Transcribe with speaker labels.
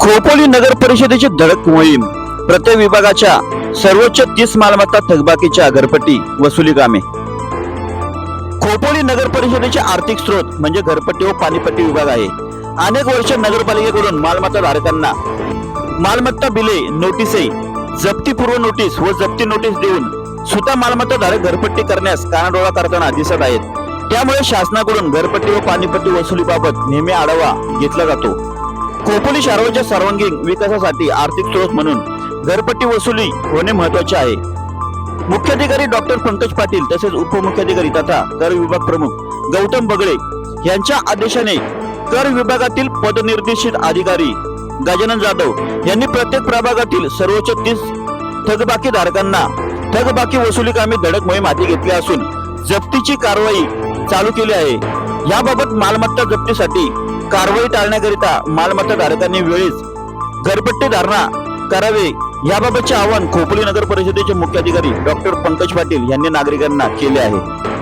Speaker 1: खोपोली नगर परिषदेची धडक मोहीम. प्रत्येक विभागाच्या सर्वोच्च तीस मालमत्ता थकबाकीच्या घरपट्टी वसुली कामे खोपोली नगर परिषदेचे आर्थिक स्रोत म्हणजे घरपट्टी व पाणीपट्टी विभाग आहे. अनेक वर्ष नगरपालिकेकडून मालमत्ता धारकांना मालमत्ता बिले नोटिसे जप्तीपूर्व नोटीस व जप्ती नोटीस देऊन स्वतः मालमत्ता धारक घरपट्टी करण्यास कानाडोळा करताना दिसत आहेत. त्यामुळे शासनाकडून घरपट्टी व पाणीपट्टी वसुलीबाबत नेहमी आढावा घेतला जातो. खोपोली शहराच्या सर्वांगीण विकासासाठी आर्थिक स्रोत म्हणून घरपट्टी वसुली होणे महत्त्वाचे आहे. मुख्याधिकारी डॉक्टर पंकज पाटील तसेच उपमुख्याधिकारी तथा कर विभाग प्रमुख गौतम बगळे यांच्या आदेशाने कर विभागातील पदनिर्देशित अधिकारी गजानन जाधव यांनी प्रत्येक प्रभागातील सर्वोच्च तीस थकबाकी धारकांना थकबाकी वसुली कामे धडक मोहीम हाती घेतली असून जप्तीची कारवाई चालू केली आहे. याबाबत मालमत्ता जप्तीसाठी कारवाई टाळण्याकरिता मालमत्ता धारकांनी वेळेस घरपट्टी धारणा करावे. याबाबतचे आवाहन खोपोली नगर परिषदेचे मुख्याधिकारी डॉक्टर पंकज पाटील यांनी नागरिकांना केले आहे.